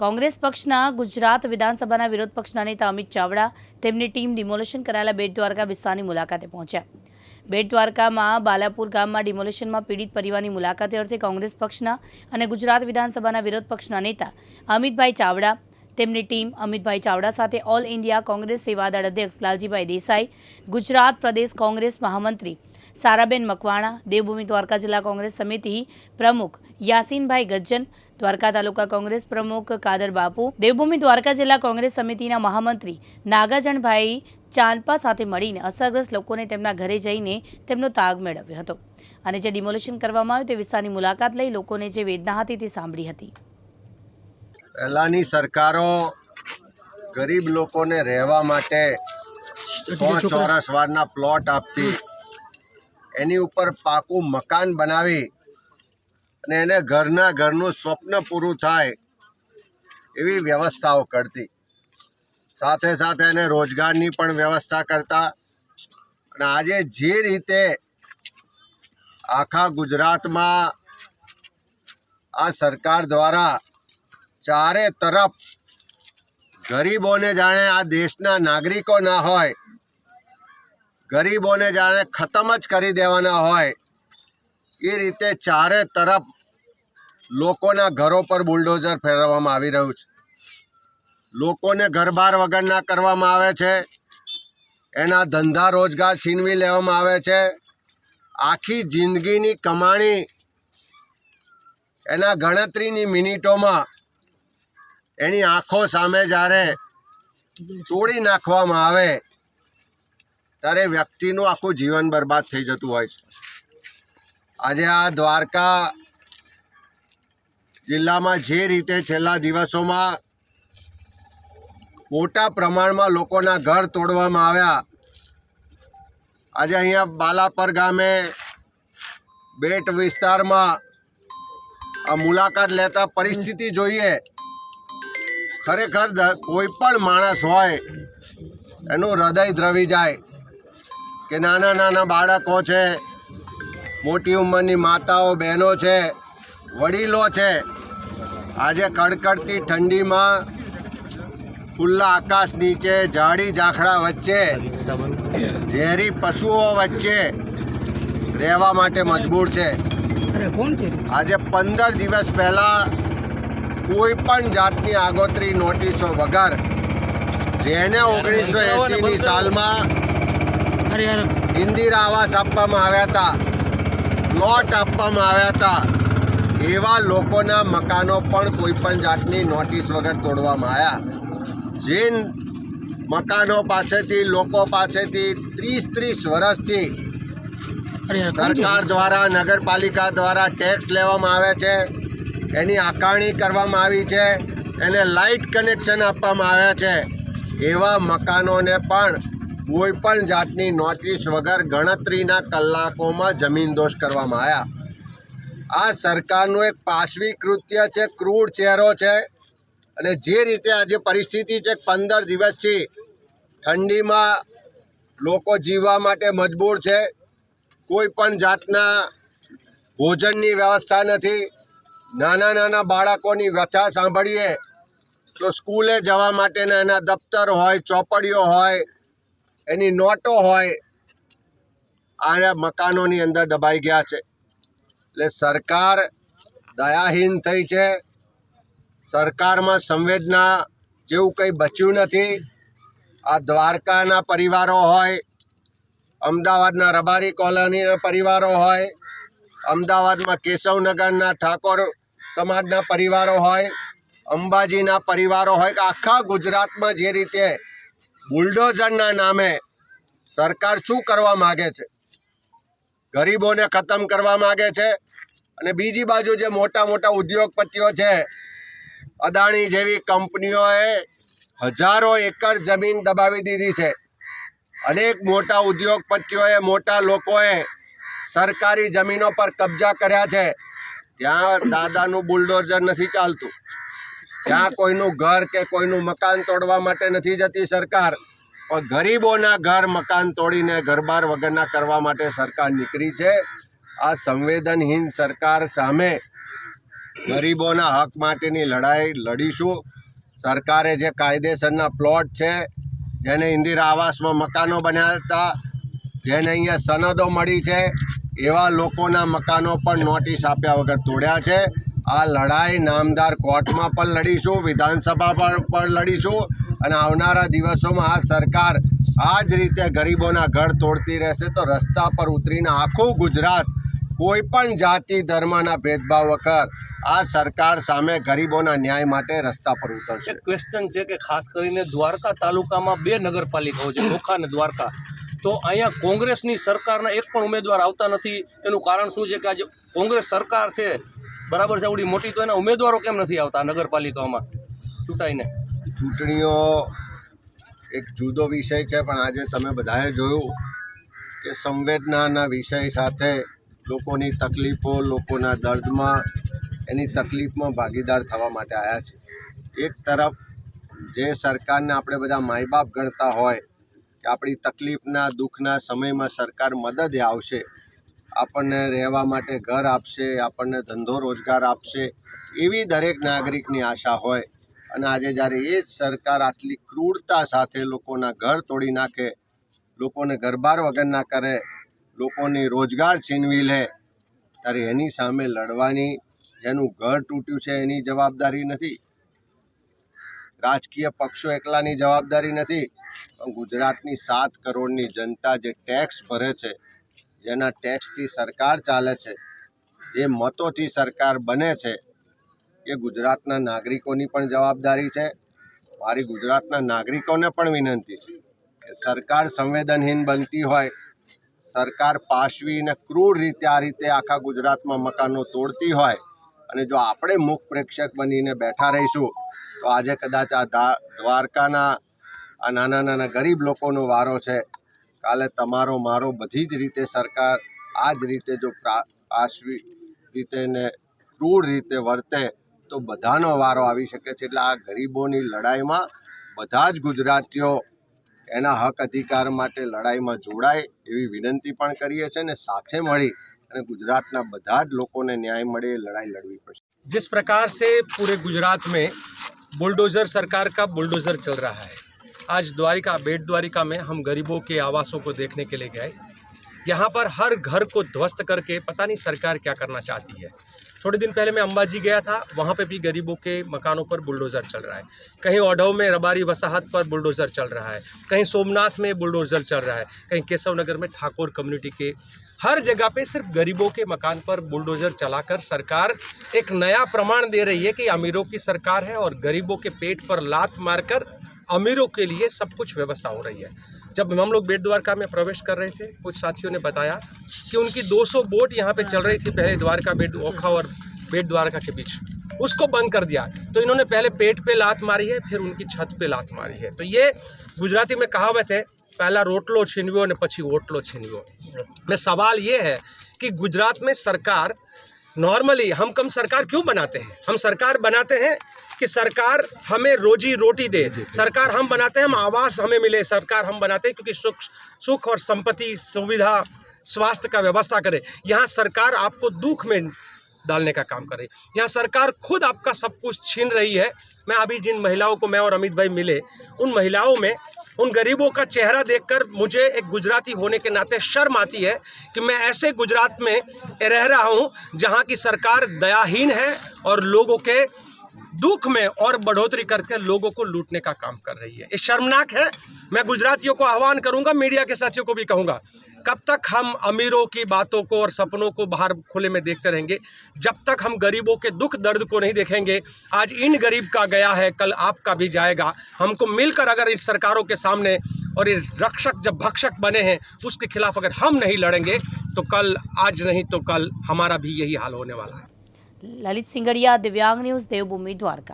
કોંગ્રેસ પક્ષના ગુજરાત વિધાનસભાના વિરોધ પક્ષના નેતા અમિત ચાવડા તેમની ટીમ ડિમોલેશન કરાયેલા બેટ દ્વારકા વિસ્તારની મુલાકાતે પહોંચ્યા. બેટ દ્વારકામાં બાલાપુર ગામમાં ડિમોલેશનમાં પીડિત પરિવારની મુલાકાતે અર્થે કોંગ્રેસ પક્ષના અને ગુજરાત વિધાનસભાના વિરોધ પક્ષના નેતા અમિતભાઈ ચાવડા, તેમની ટીમ અમિતભાઈ ચાવડા સાથે ઓલ ઇન્ડિયા કોંગ્રેસ સેવાદળ અધ્યક્ષ લાલજીભાઈ દેસાઈ, ગુજરાત પ્રદેશ કોંગ્રેસ મહામંત્રી સારાબેન મકવાણા, દેવભૂમિ દ્વારકા જિલ્લા કોંગ્રેસ સમિતિ પ્રમુખ યાસીનભાઈ ગજ્જન દ્વારકા તાલુકા કોંગ્રેસ પ્રમુખ કાદર બાપુ દેવભૂમિ દ્વારકા જિલ્લા કોંગ્રેસ સમિતિના મહામંત્રી નાગાજણભાઈ ચાંદપા સાથે મળીને અસરગ્રસ્ત લોકોને તેમના ઘરે જઈને તેમનો તાગ મેળવ્યો હતો. અને જે ડિમોલેશન કરવામાં આવ્યું તે વિસ્તારની મુલાકાત લઈ લોકોને જે વેદના હતી તે સાંભળી હતી. પહેલાંની સરકારો ગરીબ લોકોને રહેવા માટે સો ચોરસ વારના પ્લોટ આપતી એની ઉપર પાકું મકાન બનાવી અને એને ઘરના ઘરનું સ્વપ્ન પૂરું થાય એવી વ્યવસ્થાઓ કરતી. સાથે સાથે એને રોજગારની પણ વ્યવસ્થા કરતા. અને આજે જે રીતે આખા ગુજરાતમાં આ સરકાર દ્વારા ચારે તરફ ગરીબોને જાણે આ દેશના નાગરિકો ના હોય, ગરીબોને જાણે ખતમ જ કરી દેવાના હોય, એ રીતે ચારે તરફ લોકોના ઘરો પર બુલડોઝર ફેરવવામાં આવી રહ્યું છે. લોકોને ઘરબાર વગરના કરવામાં આવે છે. એના ધંધા રોજગાર છીનવી લેવામાં આવે છે. આખી જિંદગીની કમાણી એના ગણતરીની મિનિટોમાં એની આંખો સામે જ્યારે તોડી નાખવામાં આવે, ત્યારે વ્યક્તિનું આખું જીવન બરબાદ થઈ જતું હોય છે. આજે આ દ્વારકા જિલ્લામાં જે રીતે છેલ્લા દિવસોમાં મોટા પ્રમાણમાં લોકોના ઘર તોડવામાં આવ્યા, આજે અહીંયા બાલાપર ગામે બેટ વિસ્તારમાં આ મુલાકાત લેતા પરિસ્થિતિ જોઈએ. ખરેખર કોઈ પણ માણસ હોય, એનું હૃદય દ્રવી જાય કે નાના નાના બાળકો છે, મોટી ઉંમરની માતાઓ, બહેનો છે વડીલો છે. આજે કડકડતી ઠંડીમાં ખુલ્લા આકાશ નીચે ઝાડી ઝાંખડા વચ્ચે ઝેરી પશુઓ વચ્ચે રહેવા માટે મજબૂર છે. આજે પંદર દિવસ પહેલાં કોઈ પણ જાતની આગોતરી નોટિસો વગર જેને ઓગણીસો એંસીની સાલમાં ઇન્દિરા આવાસ આપવામાં આવ્યા હતા પ્લોટ આપવામાં આવ્યા હતા. એવા લોકોના મકાનો પણ કોઈ પણ જાતની નોટિસ વગર તોડવામાં આવ્યા. જે મકાનો પાસેથી લોકો પાસેથી ત્રીસ ત્રીસ વર્ષથી સરકાર દ્વારા નગરપાલિકા દ્વારા ટેક્સ લેવામાં આવે છે એની આકારણી કરવામાં આવી છે એને લાઇટ કનેક્શન આપવામાં આવ્યા છે. એવા મકાનોને પણ કોઈ પણ જાતની નોટિસ વગર ગણતરીના કલાકોમાં જમીનદોષ કરવામાં આવ્યા. આ સરકારનું એક પાશવી કૃત્ય છે ક્રૂડ ચહેરો છે અને જે રીતે આજે પરિસ્થિતિ છે, પંદર દિવસથી ઠંડીમાં લોકો જીવવા માટે મજબૂર છે. કોઈ પણ જાતના ભોજનની વ્યવસ્થા નથી. નાના નાના બાળકોની વ્યથા સાંભળીએ તો સ્કૂલે જવા માટેના એના દફતર હોય, ચોપડીઓ હોય, એની નોટો હોય આ મકાનોની અંદર દબાઈ ગયા છે. એટલે સરકાર દયાહીન થઈ છે. સરકારમાં સંવેદના જેવું કંઈ બચ્યું નથી. આ દ્વારકાના પરિવારો હોય, અમદાવાદના રબારી કોલોનીના પરિવારો હોય, અમદાવાદમાં કેશવનગરના ઠાકોર સમાજના પરિવારો હોય, અંબાજીના પરિવારો હોય, કે આખા ગુજરાતમાં જે રીતે બુલડોઝરના નામે સરકાર શું કરવા માગે છે? ગરીબોને ખતમ કરવા માગે છે? અને બીજી બાજુ જે મોટા મોટા ઉદ્યોગપતિઓ છે, અદાણી જેવી કંપનીઓએ હજારો એકર જમીન દબાવી દીધી છે. અનેક મોટા ઉદ્યોગપતિઓએ મોટા લોકોએ સરકારી જમીનો પર કબજા કર્યા છે. ત્યાં દાદાનું બુલડોઝર નથી ચાલતું. ત્યાં કોઈનું ઘર કે કોઈનું મકાન તોડવા માટે નથી જતી સરકાર. પણ ગરીબોના ઘર મકાન તોડીને ઘરબાર વગરના કરવા માટે સરકાર નીકળી છે. આ સંવેદનહીન સરકાર સામે ગરીબોના હક માટેની લડાઈ લડીશું. સરકારે જે કાયદેસરના પ્લોટ છે, જેને ઇન્દિરા આવાસમાં મકાનો બન્યા હતા, જેને અહીંયા સનદો મળી છે, એવા લોકોના મકાનો પણ નોટિસ આપ્યા વગર તોડ્યા છે. આ લડાઈ નામદાર કોર્ટમાં પણ લડીશું, વિધાનસભા પર પણ લડીશું અને આવનારા દિવસોમાં આ સરકાર આ જ રીતે ગરીબોના ઘર તોડતી રહેશે તો રસ્તા પર ઉતરીને આખું ગુજરાત કોઈ પણ જાતિ ધર્મના ભેદભાવ વગર આ સરકાર સામે ગરીબોના ન્યાય માટે રસ્તા પર ઉતરશે. ક્વેશ્ચન છે કે ખાસ કરીને દ્વારકા તાલુકામાં બે નગરપાલિકાઓ છે ઓખા અને દ્વારકા. તો અહીંયા કોંગ્રેસની સરકારના એક પણ ઉમેદવાર આવતા નથી. એનું કારણ શું છે કે આજે કોંગ્રેસ સરકાર છે બરાબર છે આવડી મોટી તો એના ઉમેદવારો કેમ નથી આવતા નગરપાલિકાઓમાં? ચૂંટાઈને. ચૂંટણીઓ એક જુદો વિષય છે પણ આજે તમે બધાએ જોયું કે સંવેદનાના વિષય સાથે લોકોની તકલીફો, લોકોના દર્દમાં, એની તકલીફમાં ભાગીદાર થવા માટે આવ્યા છે. એક તરફ, જે સરકારને આપણે બધા માય બાપ ગણતા હોય કે આપણી તકલીફના, દુઃખના સમયમાં સરકાર મદદે આવશે, આપણને રહેવા માટે ઘર આપશે, આપણને ધંધો રોજગાર આપશે, એવી દરેક નાગરિકની આશા હોય. અને આજે જ્યારે એ જ સરકાર આટલી ક્રૂરતા સાથે લોકોના ઘર તોડી નાખે, લોકોને ઘરબાર વગરના કરે લોકોની રોજગાર છીનવી લે. ત્યારે એની સામે લડવાની જેનું ઘર તૂટ્યું છે એની જવાબદારી નથી. રાજકીય પક્ષો એકલાની જવાબદારી નથી. પણ ગુજરાતની સાત કરોડની જનતા જે ટેક્સ ભરે છે, જેના ટેક્સથી સરકાર ચાલે છે, જે મતોથી સરકાર બને છે, એ ગુજરાતના નાગરિકોની પણ જવાબદારી છે. મારી ગુજરાતના નાગરિકોને પણ વિનંતી છે કે સરકાર સંવેદનહીન બનતી હોય સરકાર પાશવીને ક્રૂર રીતે આ રીતે આખા ગુજરાતમાં મકાનો તોડતી હોય અને જો આપણે મુખ પ્રેક્ષક બનીને બેઠા રહીશું, તો આજે કદાચ આ દ્વારકાના આ નાના નાના ગરીબ લોકોનો વારો છે. કાલે તમારો મારો બધી જ રીતે સરકાર આ જ રીતે જો પાશવી રીતે ને ક્રૂર રીતે વર્તે, તો બધાનો વારો આવી શકે છે. એટલે આ ગરીબોની લડાઈમાં બધા જ ગુજરાતીઓ એના હક અધિકાર માટે લડાઈમાં જોડાય એવી વિનંતી પણ કરીએ છીએ ને સાથે મળી અને ગુજરાતના બધા જ લોકોને ન્યાય મળે એ લડાઈ લડવી પડશે जिस प्रकार से पूरे गुजरात में बुलडोज़र सरकार का बुलडोज़र चल रहा है आज द्वारिका बेट द्वारिका में हम गरीबों के आवासों को देखने के लिए गए यहाँ पर हर घर को ध्वस्त करके पता नहीं सरकार क्या करना चाहती है थोड़े दिन पहले मैं अंबाजी गया था, वहाँ पे भी गरीबों के मकानों पर बुलडोज़र चल रहा है। कहीं ओढव में रबारी वसाहत पर बुलडोज़र चल रहा है, कहीं सोमनाथ में बुलडोज़र चल रहा है, कहीं केशव नगर में ठाकुर कम्युनिटी के। हर जगह पे सिर्फ़ गरीबों के मकान पर बुलडोज़र चलाकर सरकार एक नया प्रमाण दे रही है कि अमीरों की सरकार है और गरीबों के पेट पर लात मारकर अमीरों के लिए सब कुछ व्यवस्था हो रही है। जब हम लोग बेट द्वारका में प्रवेश कर रहे थे, कुछ साथियों ने बताया कि उनकी 200 बोट यहाँ पे चल रही थी पहले द्वारका बेट, ओखा और बेट द्वारका के बीच। उसको बंद कर दिया। तो इन्होंने पहले पेट पे लात मारी है, फिर उनकी छत पे लात मारी है। तो ये गुजराती में कहावत है, पहला रोटलो छिनवियो ने पची ओटलो छिनवियो। में सवाल ये है कि गुजरात में सरकार नॉर्मली हम कम सरकार क्यों बनाते हैं? हम सरकार बनाते हैं कि सरकार हमें रोजी रोटी दे। सरकार हम बनाते हैं, हम आवास हमें मिले। सरकार हम बनाते हैं क्योंकि सुख सुख और संपत्ति, सुविधा, स्वास्थ्य का व्यवस्था करे। यहाँ सरकार आपको दुख में डालने का काम करे। यहाँ सरकार खुद आपका सब कुछ छीन रही है। मैं अभी जिन महिलाओं को मैं और अमित भाई मिले, उन महिलाओं में उन गरीबों का चेहरा देखकर मुझे एक गुजराती होने के नाते शर्म आती है कि मैं ऐसे गुजरात में रह रहा हूँ जहाँ की सरकार दयाहीन है और लोगों के दुख में और बढ़ोतरी करके लोगों को लूटने का काम कर रही है। ये शर्मनाक है। मैं गुजरातियों को आह्वान करूँगा, मीडिया के साथियों को भी कहूँगा। कब तक हम अमीरों की बातों को और सपनों को बाहर खुले में देखते रहेंगे? जब तक हम गरीबों के दुख दर्द को नहीं देखेंगे, आज इन गरीब का गया है, कल आपका भी जाएगा। हमको मिलकर अगर इन सरकारों के सामने और ये रक्षक जब भक्षक बने हैं, उसके खिलाफ अगर हम नहीं लड़ेंगे तो कल, आज नहीं तो कल, हमारा भी यही हाल होने वाला है। ललित सिंगरिया दिव्यांग न्यूज़, देवभूमि, द्वारका।